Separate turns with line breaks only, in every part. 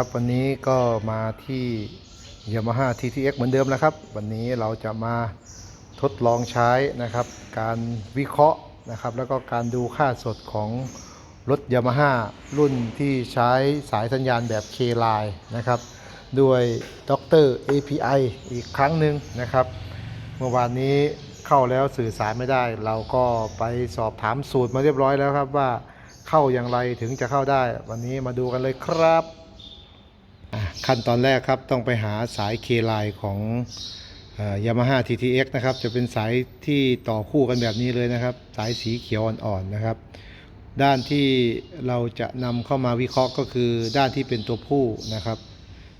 ครับวันนี้ก็มาที่ Yamaha TTX เหมือนเดิมนะครับ วันนี้เราจะมาทดลองใช้นะครับ การวิเคราะห์นะครับ แล้วก็การดูค่าสดของรถ Yamaha รุ่นที่ใช้สายสัญญาณแบบ K-Line นะครับ ด้วยด็อกเตอร์ API อีกครั้งหนึ่งนะครับ เมื่อวานนี้เข้าแล้วสื่อสารไม่ได้ เราก็ไปสอบถามสูตรมาเรียบร้อยแล้วครับว่าเข้าอย่างไรถึงจะเข้าได้ วันนี้มาดูกันเลยครับ ขั้นตอนแรกครับต้องไปหาสาย K line ของยามาฮ่า TTX นะครับ จะเป็นสายที่ต่อคู่กันแบบนี้เลยนะครับ สายสีเขียวอ่อนๆนะครับ ด้านที่เราจะนำเข้ามาวิเคราะห์ก็คือด้านที่เป็นตัวผู้นะครับ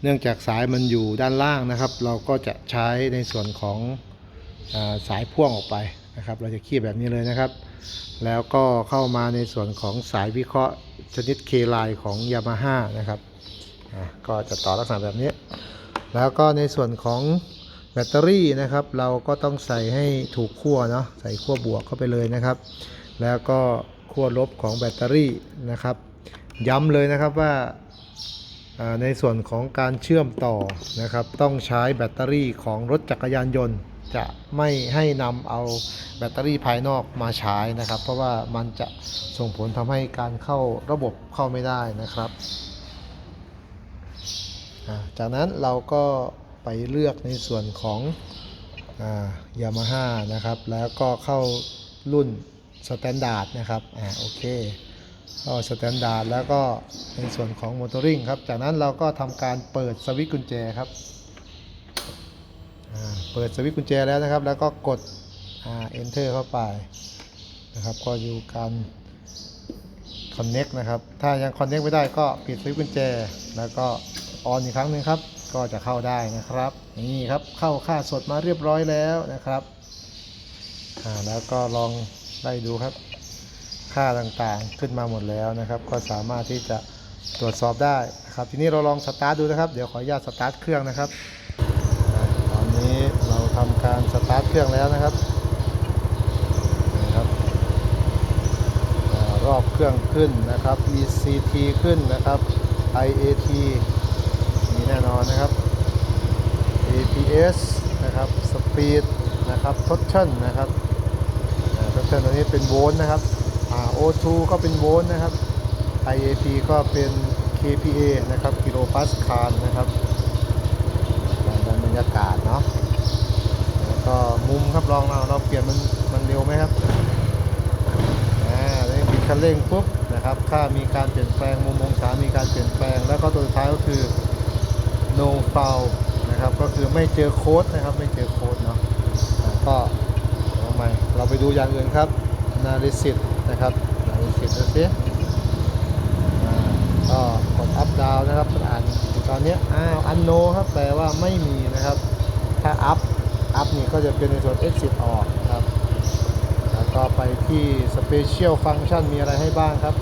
เนื่องจากสายมันอยู่ด้านล่างนะครับ เราก็จะใช้ในส่วนของอสายพ่วงออกไปนะครับ เราจะคีบแบบนี้เลยนะครับ แล้วก็เข้ามาในส่วนของสายวิเคราะห์ชนิด K line ของ Yamaha นะครับ ก็จะต่อลักษณะแบบนี้ แล้วก็ในส่วนของแบตเตอรี่นะครับ เราก็ต้องใส่ให้ถูกขั้วเนาะใส่ขั้วบวกเข้าไปเลยนะครับ แล้วก็ขั้วลบของแบตเตอรี่นะครับ ย้ำเลยนะครับว่าในส่วนของการเชื่อมต่อนะครับ ต้องใช้แบตเตอรี่ของรถจักรยานยนต์ จะไม่ให้นำเอาแบตเตอรี่ภายนอกมาใช้นะครับ เพราะว่ามันจะส่งผลทำให้การเข้าระบบเข้าไม่ได้นะครับ จากนั้นเราก็ไปเลือกในส่วนของยามาฮ่านะครับ แล้วก็เข้ารุ่นสแตนดาร์ดนะครับอ่าโอเคก็สแตนดาร์ดแล้วก็ในส่วนของมอเตอร์ริงครับ จากนั้นเราก็ทำการเปิดสวิตช์กุญแจครับเปิดสวิตช์กุญแจแล้วนะครับ แล้วก็กด enter เข้าไปนะครับ ก็อยู่การ connect นะครับ ถ้ายัง connect ไม่ได้ก็ปิดสวิตช์กุญแจ แล้วก็ ออนอีกครั้งหนึ่งครับ ก็จะเข้าได้นะครับ นี่ครับเข้าค่าสดมาเรียบร้อยแล้วนะครับอ่าแล้วก็ลองไล่ดูครับ ค่าต่างๆขึ้นมาหมดแล้วนะครับ ก็สามารถที่จะตรวจสอบได้นะครับ ทีนี้เราลองสตาร์ทดูนะครับ เดี๋ยวขออนุญาตสตาร์ทเครื่องนะครับ ตอนนี้เราทำการสตาร์ทเครื่องแล้วนะครับนะครับอ่ารอบเครื่องขึ้นนะครับ ECT ขึ้นนะครับ IAT แน่นอนนะครับ APS นะครับ Speed นะครับ Torsion นะครับทับเทิร์นตัวนี้เป็นโวลต์นะครับอ่า O2 ก็เป็นโวลต์นะครับ IAP ก็เป็น KPA นะครับ กิโลพาสคาลนะครับด้านบรรยากาศเนาะแล้วก็มุมครับลองเราเราเปลี่ยนมันมันเร็วไหมครับอ่าแล้วบิดคันเร่งปุ๊บนะครับค่ามีการเปลี่ยนแปลงมุมองศามีการเปลี่ยนแปลง แล้วก็ตัวสุดท้ายก็คือ no foul นะครับ ก็คือไม่เจอโค้ดนะครับ ไม่เจอโค้ดเนาะก็ทำไมเราไปดูอย่างอื่นครับ analysis นะครับ analysis ดูสิอ่าก็กด up down นะครับอ่านตอนนี้อ้าว unknow ครับแปลว่าไม่มีนะครับ ถ้า up up นี่ก็จะเป็นในส่วน exit ออกนะครับ แล้วก็ไปที่ special function มีอะไรให้บ้างครับ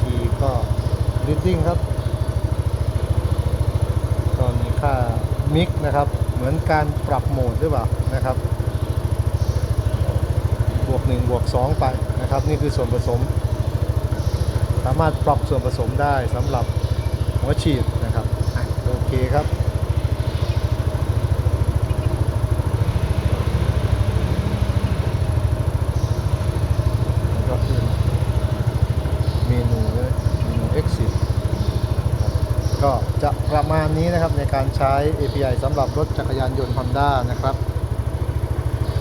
คีก็ reading ครับ ก็มีค่า มิกนะครับ เหมือนการปรับโหมดหรือเปล่านะครับ บวก1บวก2ไปนะครับ นี่คือส่วนผสม สามารถปรับส่วนผสมได้สำหรับหัวฉีดนะครับโอเคครับ แล้วก็ขึ้นเมนูเลยเมนู exit ครับ ก็จะประมาณนี้นะครับในการใช้ API สำหรับรถจักรยานยนต์ Honda นะครับ